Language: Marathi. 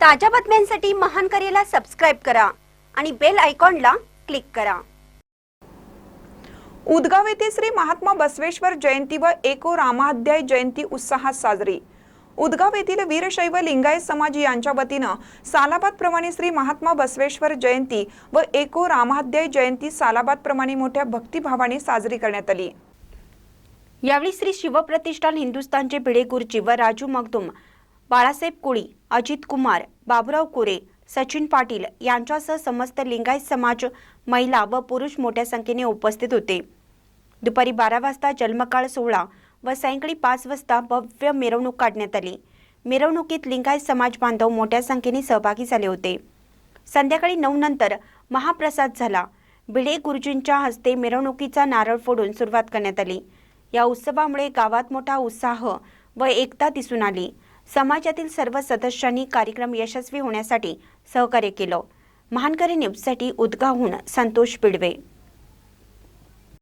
ताज्या बातम्यांसाठी महान करेला सबस्क्राईब करा आणि बेल आयकॉनला क्लिक करा. उदगाव येथे श्री महात्मा बसवेश्वर जयंती व एको रामाध्याय जयंती उत्साहात साजरी. उदगाव येथील वीरशैव लिंगायत समाज यांच्या वतीनं सालाबाद प्रमाणे श्री महात्मा बसवेश्वर जयंती व एको रामाध्याय जयंती सालाबाद प्रमाणे मोठ्या भक्तिभावाने साजरी करण्यात आली. यावेळी श्री शिवप्रतिष्ठान हिंदुस्थानचे भिडे गुरुजी व राजू मगदुम बाळासाहेब कुळी अजित कुमार बाबुराव कोरे सचिन पाटील यांच्यासह समस्त लिंगायत समाज महिला व पुरुष मोठ्या संख्येने उपस्थित होते. दुपारी बारा वाजता जन्मकाळ सोहळा व सायंकाळी पाच वाजता भव्य मिरवणूक काढण्यात आली. मिरवणुकीत लिंगायत समाज बांधव मोठ्या संख्येने सहभागी झाले होते. संध्याकाळी नऊ नंतर महाप्रसाद झाला. भिडे गुरुजींच्या हस्ते मिरवणुकीचा नारळ फोडून सुरुवात करण्यात आली. या उत्सवामुळे गावात मोठा उत्साह व एकता दिसून आली. समाजातील सर्व सदस्यांनी कार्यक्रम यशस्वी होण्यासाठी सहकार्य केलं. महानकरी न्यूजसाठी उद्गाहून संतोष बिडवे